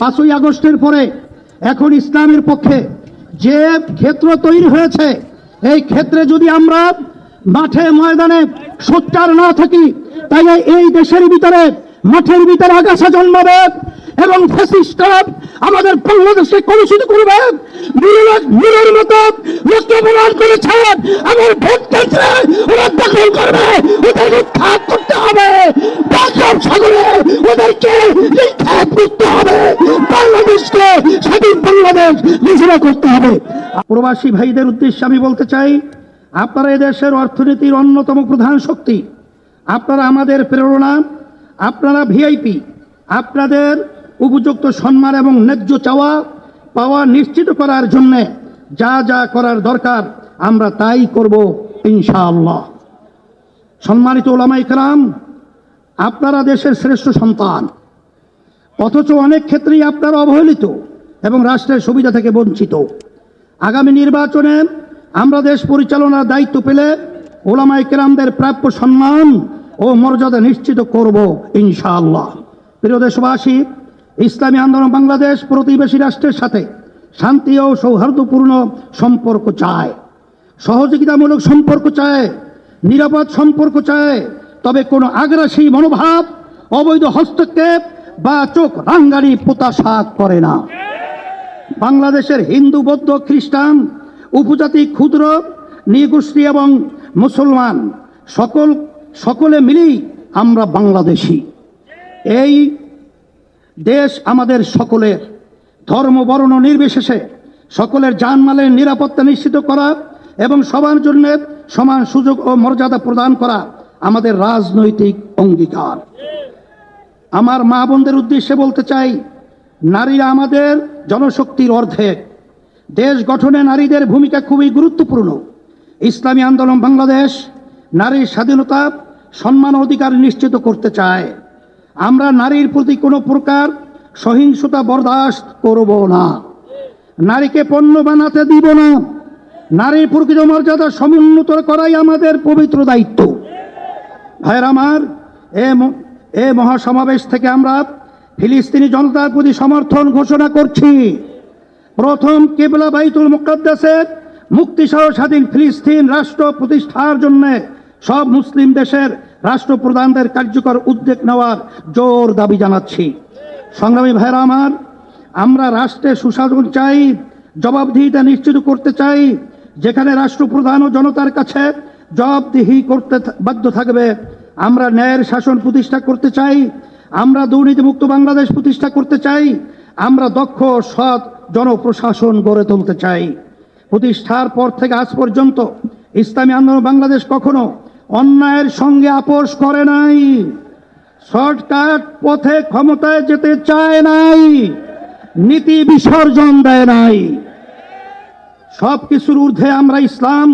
পাঁচই আগস্টের পরে এখন ইসলামের পক্ষে যে ক্ষেত্র তৈরি হয়েছে, এই ক্ষেত্রে যদি আমরা মাঠে ময়দানে সোচ্চার না থাকি, তাহলে এই দেশের ভিতরে, মাঠের ভিতরে আগাছা জন্মাবে এবং আমাদের বাংলাদেশে কলুষিত করবে। মতো লক্ষ্য প্রদান করেছে। আমার ভোট কেন্দ্রে বাংলাদেশ নিজেরা করতে হবে। প্রবাসী ভাইদের উদ্দেশ্যে আমি বলতে চাই, আপনারা এদেশের অর্থনীতির অন্যতম প্রধান শক্তি। আপনারা আমাদের প্রেরণা, আপনারা ভিআইপি আপনাদের উপযুক্ত সম্মান এবং ন্যায্য চাওয়া পাওয়া নিশ্চিত করার জন্য যা যা করার দরকার, আমরা তাই করব ইনশাআল্লাহ। সম্মানিত ওলামাই কালাম আপনারা দেশের শ্রেষ্ঠ সন্তান। অথচ অনেক ক্ষেত্রেই আপনারা অবহেলিত। এবং রাষ্ট্রের সুবিধা থেকে বঞ্চিত। আগামী নির্বাচনে আমরা দেশ পরিচালনার দায়িত্ব পেলে ওলামাই কেরামদের প্রাপ্য সম্মান ও মর্যাদা নিশ্চিত করব, ইনশাআল্লাহ। প্রিয় দেশবাসী, ইসলামী আন্দোলন বাংলাদেশ প্রতিবেশী রাষ্ট্রের সাথে শান্তি ও সৌহার্দ্যপূর্ণ সম্পর্ক চায়। সহযোগিতামূলক সম্পর্ক চায়, নিরাপদ সম্পর্ক চায়, তবে কোনো আগ্রাসী মনোভাব, অবৈধ হস্তক্ষেপ বা চোখ রাঙ্গারি প্রত্যাশা করে না। বাংলাদেশের হিন্দু, বৌদ্ধ, খ্রিস্টান, উপজাতি, ক্ষুদ্র, নৃগোষ্ঠী এবং মুসলমান সকল, সকলে মিলেই আমরা বাংলাদেশি। এই দেশ আমাদের সকলের। ধর্ম, বর্ণ নির্বিশেষে সকলের জানমালের নিরাপত্তা নিশ্চিত করা এবং সবার জন্য সমান সুযোগ ও মর্যাদা প্রদান করা আমাদের রাজনৈতিক অঙ্গীকার। আমার মা বোনদের উদ্দেশ্যে বলতে চাই নারীরা আমাদের জনশক্তির অর্ধেক। দেশ গঠনে নারীদের ভূমিকা খুবই গুরুত্বপূর্ণ। ইসলামী আন্দোলন বাংলাদেশ নারীর স্বাধীনতা, সম্মান অধিকার নিশ্চিত করতে চায়। আমরা নারীর প্রতি কোনো প্রকার সহিংসতা বরদাস্ত করব না। নারীকে পণ্য বানাতে দিব না। নারীর প্রকৃত মর্যাদা সমুন্নত করাই আমাদের পবিত্র দায়িত্ব। ভাইয়ের আমার, এ মহাসমাবেশ থেকে আমরা ফিলিস্তিনি জনতার প্রতি সমর্থন ঘোষণা করছি। প্রথম কেবলা বাইতুল মুকাদ্দাসের মুক্তিসহ স্বাধীন ফিলিস্তিন রাষ্ট্র প্রতিষ্ঠার জন্য সব মুসলিম দেশের রাষ্ট্রপ্রধানদের কার্যকর উদ্যোগ নেওয়ার জোর দাবি জানাচ্ছি। সংগ্রামী ভাইরা আমার, আমরা রাষ্ট্রের সুশাসন চাই, জবাবদিহিতা নিশ্চিত করতে চাই, যেখানে রাষ্ট্রপ্রধান ও জনতার কাছে জবাবদিহি করতে বাধ্য থাকবে। আমরা ন্যায়ের শাসন প্রতিষ্ঠা করতে চাই আমরা দুর্নীতিমুক্ত বাংলাদেশ প্রতিষ্ঠা করতে চাই, আমরা দক্ষ, সৎ জনপ্রশাসন গড়ে তুলতে চাই। প্রতিষ্ঠার পর থেকে আজ পর্যন্ত ইসলামী আন্দোলন বাংলাদেশ কখনো অন্যায়ের সঙ্গে আপোষ করে নাই। শর্টকাট পথে ক্ষমতায় যেতে চায় নাই, নীতি বিসর্জন দেয় নাই। সব কিছুর ঊর্ধ্বে আমরা ইসলাম,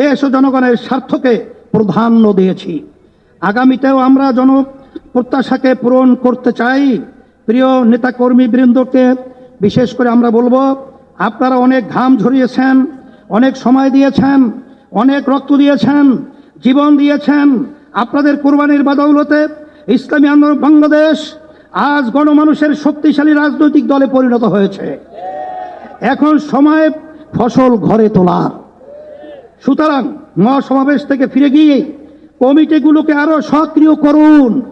দেশ ও জনগণের স্বার্থকে প্রাধান্য দিয়েছি। আগামীতেও আমরা জন প্রত্যাশাকে পূরণ করতে চাই। প্রিয় নেতাকর্মী বৃন্দকে, বিশেষ করে আমরা বলব, আপনারা অনেক ঘাম ঝরিয়েছেন, অনেক সময় দিয়েছেন, অনেক রক্ত দিয়েছেন, জীবন দিয়েছেন। আপনাদের কোরবানির বাদৌলতে ইসলামী আন্দোলন বাংলাদেশ আজ গণমানুষের শক্তিশালী রাজনৈতিক দলে পরিণত হয়েছে। এখন সময় ফসল ঘরে তোলার। সুতরাং মহাসমাবেশ থেকে ফিরে গিয়ে কমিটিগুলোকে আরও সক্রিয় করুন।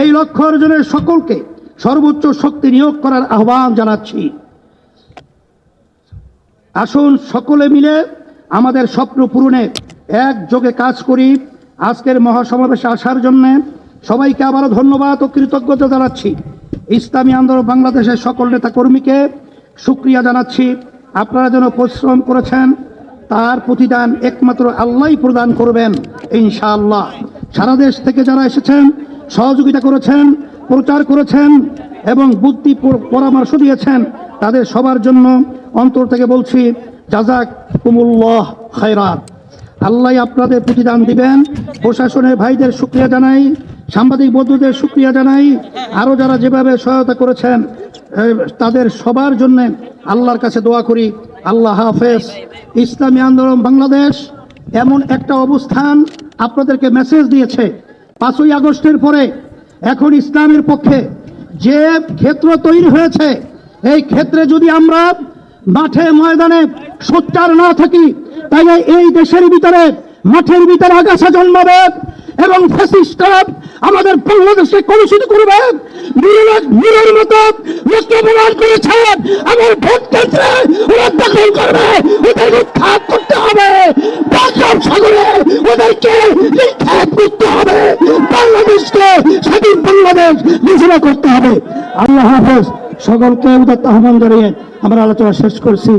এই লক্ষ্য অর্জনের সকলকে সর্বোচ্চ শক্তি নিয়োগ করার আহ্বান জানাচ্ছি। আসুন সকলে মিলে আমাদের স্বপ্ন পূরণে একযোগে কাজ করি। আজকের মহাসমাবেশে আসার জন্য সবাইকে আবারও ধন্যবাদ ও কৃতজ্ঞতা জানাচ্ছি। ইসলামী আন্দোলন বাংলাদেশের সকল নেতা কর্মীকে সুক্রিয়া জানাচ্ছি। আপনারা যেন পরিশ্রম করেছেন, তার প্রতিদান একমাত্র আল্লাহই প্রদান করবেন, ইনশাআল্লাহ। সারা দেশ থেকে যারা এসেছেন সহযোগিতা করেছেন, প্রচার করেছেন এবং বুদ্ধি পরামর্শ দিয়েছেন তাদের সবার জন্য। অন্তর থেকে বলছি জাজাক কুমুল্লাহ খায়রাত আল্লাহ আপনাদের প্রতিদান দিবেন। প্রশাসনের ভাইদের শুক্রিয়া জানাই, সাংবাদিক বন্ধুদের শুক্রিয়া জানাই। আরও যারা যেভাবে সহায়তা করেছেন তাদের সবার জন্য আল্লাহর কাছে দোয়া করি। আল্লাহ হাফেজ। ইসলামী আন্দোলন বাংলাদেশ এমন একটা অবস্থান আপনাদেরকে মেসেজ দিয়েছে। পাঁচই আগস্টের পরে এখন ইসলামের পক্ষে যে ক্ষেত্র তৈরি হয়েছে, এই ক্ষেত্রে যদি আমরা মাঠে ময়দানে সোচ্চার না থাকি, তাহলে এই দেশের ভিতরে, মাঠের ভিতরে আগাছা জন্মাবে এবং আমাদের বাংলাদেশকে কলুষিত করবে। মতো করেছে। আমার ভোট ওরা দখল করবে। ওদের উৎখাত করতে হবে। সাগরে ওদেরকে নিক্ষেপ করতে হবে। বাংলাদেশকে স্বাধীন বাংলাদেশ ঘোষণা করতে হবে। আল্লাহ হাফেজ, সকলকে উদাত্ত আহ্বান জানিয়ে আমরা আলোচনা শেষ করছি।